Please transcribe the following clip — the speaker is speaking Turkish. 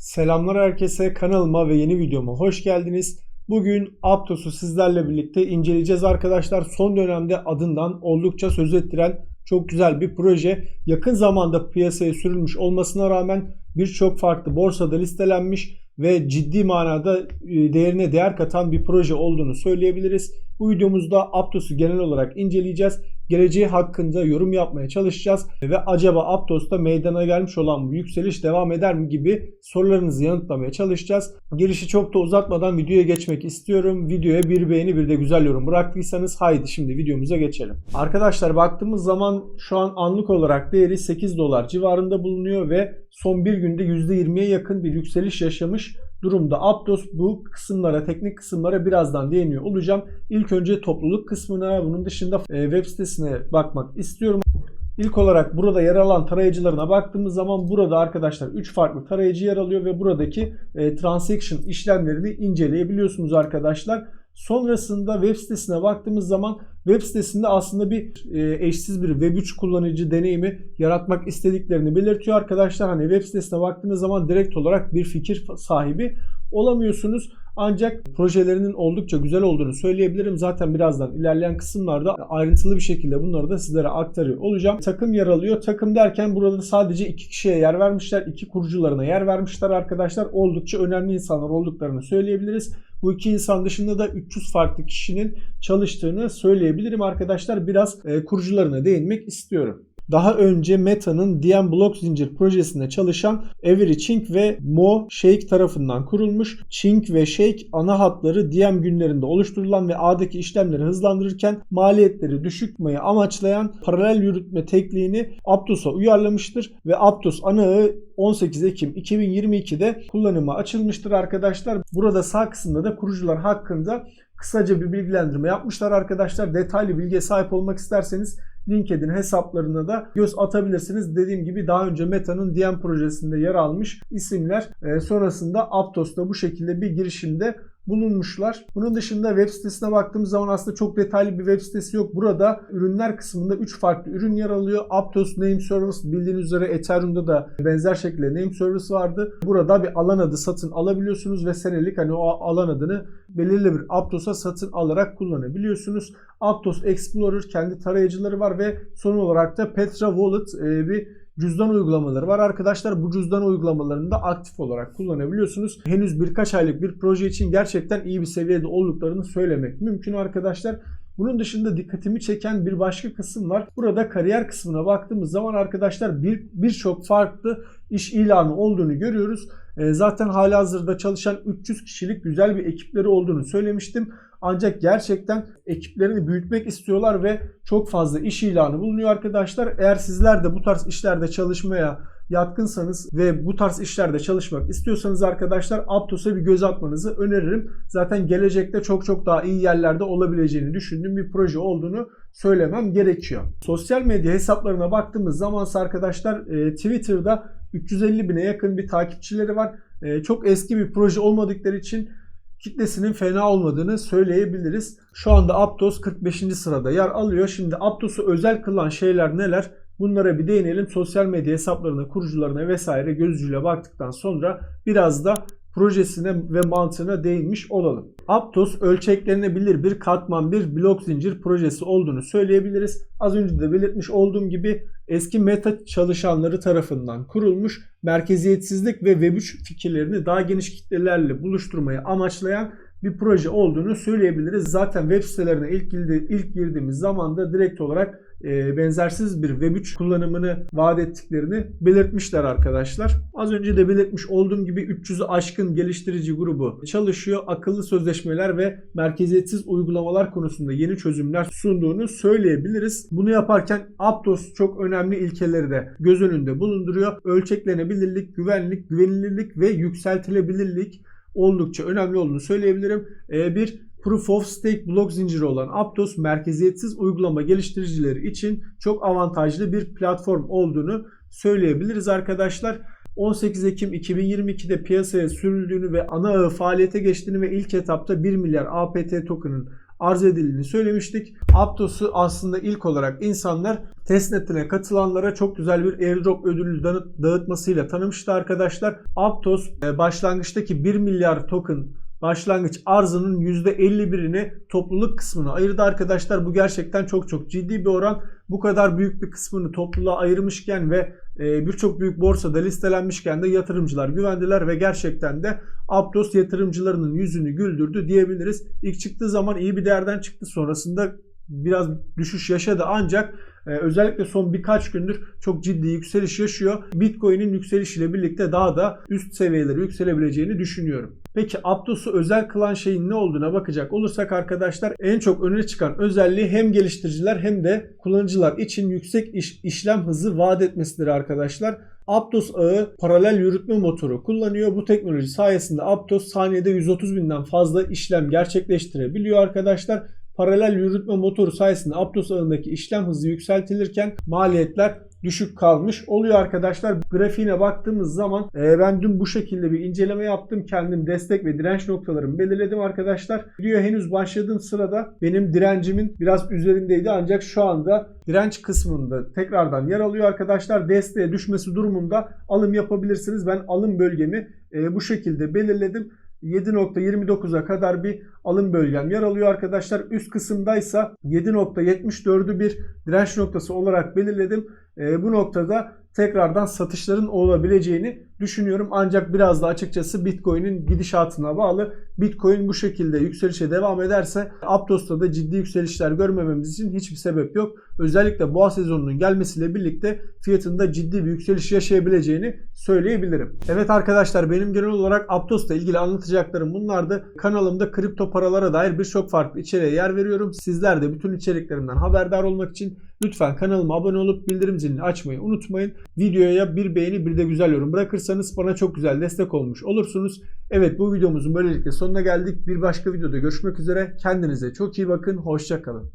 Selamlar herkese kanalıma ve yeni videoma hoş geldiniz. Bugün Aptos'u sizlerle birlikte inceleyeceğiz arkadaşlar. Son dönemde adından oldukça söz ettiren çok güzel bir proje. Yakın zamanda piyasaya sürülmüş olmasına rağmen birçok farklı borsada listelenmiş ve ciddi manada e, değerine değer katan bir proje olduğunu söyleyebiliriz. Bu videomuzda Aptos'u genel olarak inceleyeceğiz. Geleceği hakkında yorum yapmaya çalışacağız ve acaba Aptos'ta meydana gelmiş olan bu yükseliş devam eder mi gibi sorularınızı yanıtlamaya çalışacağız. Girişi çok da uzatmadan videoya geçmek istiyorum. Videoya bir beğeni bir de güzel yorum bıraktıysanız haydi şimdi videomuza geçelim. Arkadaşlar baktığımız zaman şu an anlık olarak değeri 8 dolar civarında bulunuyor ve son bir günde %20'ye yakın bir yükseliş yaşamış durumda. Aptos bu kısımlara, teknik kısımlara birazdan değiniyor olacağım. İlk önce topluluk kısmına, bunun dışında e, web sitesine bakmak istiyorum. İlk olarak burada yer alan tarayıcılarına baktığımız zaman burada arkadaşlar 3 farklı tarayıcı yer alıyor ve buradaki e, transaction işlemlerini inceleyebiliyorsunuz arkadaşlar. Sonrasında web sitesine baktığımız zaman web sitesinde aslında bir e, eşsiz bir Web3 kullanıcı deneyimi yaratmak istediklerini belirtiyor arkadaşlar. Hani web sitesine baktığınız zaman direkt olarak bir fikir sahibi olamıyorsunuz. Ancak projelerinin oldukça güzel olduğunu söyleyebilirim. Zaten birazdan ilerleyen kısımlarda ayrıntılı bir şekilde bunları da sizlere aktarıyor olacağım. Takım yer alıyor. Takım derken burada sadece iki kişiye yer vermişler. iki kurucularına yer vermişler arkadaşlar. Oldukça önemli insanlar olduklarını söyleyebiliriz. Bu iki insan dışında da 300 farklı kişinin çalıştığını söyleyebilirim arkadaşlar. Biraz e, kurucularına değinmek istiyorum. Daha önce Meta'nın DM Block zincir projesinde çalışan Avery Chink ve Mo Sheikh tarafından kurulmuş. Chink ve Sheikh ana hatları DM günlerinde oluşturulan ve ağdaki işlemleri hızlandırırken maliyetleri düşükmeyi amaçlayan paralel yürütme tekniğini Aptos'a uyarlamıştır ve Aptos ana ağı 18 Ekim 2022'de kullanıma açılmıştır arkadaşlar. Burada sağ kısımda da kurucular hakkında kısaca bir bilgilendirme yapmışlar arkadaşlar. Detaylı bilgiye sahip olmak isterseniz LinkedIn hesaplarına da göz atabilirsiniz. Dediğim gibi daha önce Meta'nın DM projesinde yer almış isimler. E, sonrasında Aptos'ta bu şekilde bir girişimde bulunmuşlar. Bunun dışında web sitesine baktığımız zaman aslında çok detaylı bir web sitesi yok. Burada ürünler kısmında 3 farklı ürün yer alıyor. Aptos Name Service bildiğiniz üzere Ethereum'da da benzer şekilde Name Service vardı. Burada bir alan adı satın alabiliyorsunuz ve senelik hani o alan adını belirli bir Aptos'a satın alarak kullanabiliyorsunuz. Aptos Explorer kendi tarayıcıları var ve son olarak da Petra Wallet e, bir cüzdan uygulamaları var. Arkadaşlar bu cüzdan uygulamalarını da aktif olarak kullanabiliyorsunuz. Henüz birkaç aylık bir proje için gerçekten iyi bir seviyede olduklarını söylemek mümkün arkadaşlar. Bunun dışında dikkatimi çeken bir başka kısım var. Burada kariyer kısmına baktığımız zaman arkadaşlar bir birçok farklı iş ilanı olduğunu görüyoruz. E, zaten hali hazırda çalışan 300 kişilik güzel bir ekipleri olduğunu söylemiştim. Ancak gerçekten ekiplerini büyütmek istiyorlar ve çok fazla iş ilanı bulunuyor arkadaşlar. Eğer sizler de bu tarz işlerde çalışmaya yatkınsanız ve bu tarz işlerde çalışmak istiyorsanız arkadaşlar Aptos'a bir göz atmanızı öneririm. Zaten gelecekte çok çok daha iyi yerlerde olabileceğini düşündüğüm bir proje olduğunu söylemem gerekiyor. Sosyal medya hesaplarına baktığımız zaman arkadaşlar e, Twitter'da 350 bine yakın bir takipçileri var. E, çok eski bir proje olmadıkları için kitlesinin fena olmadığını söyleyebiliriz. Şu anda Aptos 45. sırada yer alıyor. Şimdi Aptos'u özel kılan şeyler neler? Bunlara bir değinelim. Sosyal medya hesaplarına, kurucularına vesaire gözcüyle baktıktan sonra biraz da projesine ve mantığına değinmiş olalım. Aptos ölçeklenebilir bir katman bir blok zincir projesi olduğunu söyleyebiliriz. Az önce de belirtmiş olduğum gibi eski meta çalışanları tarafından kurulmuş merkeziyetsizlik ve Web3 fikirlerini daha geniş kitlelerle buluşturmayı amaçlayan bir proje olduğunu söyleyebiliriz. Zaten web sitelerine ilk, ilk girdiğimiz zaman da direkt olarak e, benzersiz bir Web3 kullanımını vaat ettiklerini belirtmişler arkadaşlar. Az önce de belirtmiş olduğum gibi 300'ü aşkın geliştirici grubu çalışıyor. Akıllı sözleşmeler ve merkeziyetsiz uygulamalar konusunda yeni çözümler sunduğunu söyleyebiliriz. Bunu yaparken Aptos çok önemli ilkeleri de göz önünde bulunduruyor. Ölçeklenebilirlik, güvenlik, güvenilirlik ve yükseltilebilirlik oldukça önemli olduğunu söyleyebilirim. Ee, bir Proof of Stake blok zinciri olan Aptos merkeziyetsiz uygulama geliştiricileri için çok avantajlı bir platform olduğunu söyleyebiliriz arkadaşlar. 18 Ekim 2022'de piyasaya sürüldüğünü ve ana ağı faaliyete geçtiğini ve ilk etapta 1 milyar APT token'ın arz edildiğini söylemiştik. Aptos'u aslında ilk olarak insanlar testnet'ine katılanlara çok güzel bir airdrop ödülü dağıt- dağıtmasıyla tanımıştı arkadaşlar. Aptos e, başlangıçtaki 1 milyar token başlangıç arzının %51'ini topluluk kısmına ayırdı arkadaşlar. Bu gerçekten çok çok ciddi bir oran. Bu kadar büyük bir kısmını topluluğa ayırmışken ve e, birçok büyük borsada listelenmişken de yatırımcılar güvendiler ve gerçekten de Aptos yatırımcılarının yüzünü güldürdü diyebiliriz. İlk çıktığı zaman iyi bir değerden çıktı. Sonrasında biraz düşüş yaşadı ancak e, özellikle son birkaç gündür çok ciddi yükseliş yaşıyor. Bitcoin'in yükselişiyle birlikte daha da üst seviyelere yükselebileceğini düşünüyorum. Peki Aptos'u özel kılan şeyin ne olduğuna bakacak olursak arkadaşlar en çok öne çıkan özelliği hem geliştiriciler hem de kullanıcılar için yüksek iş, işlem hızı vaat etmesidir arkadaşlar. Aptos ağı paralel yürütme motoru kullanıyor. Bu teknoloji sayesinde Aptos saniyede 130 binden fazla işlem gerçekleştirebiliyor arkadaşlar. Paralel yürütme motoru sayesinde Aptos ağındaki işlem hızı yükseltilirken maliyetler düşük kalmış oluyor arkadaşlar. Grafiğine baktığımız zaman e, ben dün bu şekilde bir inceleme yaptım. Kendim destek ve direnç noktalarımı belirledim arkadaşlar. Video henüz başladığım sırada benim direncimin biraz üzerindeydi ancak şu anda direnç kısmında tekrardan yer alıyor arkadaşlar. Desteğe düşmesi durumunda alım yapabilirsiniz. Ben alım bölgemi e, bu şekilde belirledim. 7.29'a kadar bir alım bölgem yer alıyor arkadaşlar. Üst kısımdaysa 7.74'ü bir direnç noktası olarak belirledim. E, bu noktada tekrardan satışların olabileceğini düşünüyorum. Ancak biraz da açıkçası Bitcoin'in gidişatına bağlı. Bitcoin bu şekilde yükselişe devam ederse Aptos'ta da ciddi yükselişler görmememiz için hiçbir sebep yok. Özellikle boğa sezonunun gelmesiyle birlikte fiyatında ciddi bir yükseliş yaşayabileceğini söyleyebilirim. Evet arkadaşlar benim genel olarak Aptos'la ilgili anlatacaklarım bunlardı. Kanalımda kripto paralara dair birçok farklı içeriğe yer veriyorum. Sizler de bütün içeriklerimden haberdar olmak için lütfen kanalıma abone olup bildirim zilini açmayı unutmayın. Videoya bir beğeni bir de güzel yorum bırakırsanız bana çok güzel destek olmuş olursunuz. Evet bu videomuzun böylelikle sonuna geldik. Bir başka videoda görüşmek üzere. Kendinize çok iyi bakın. Hoşçakalın.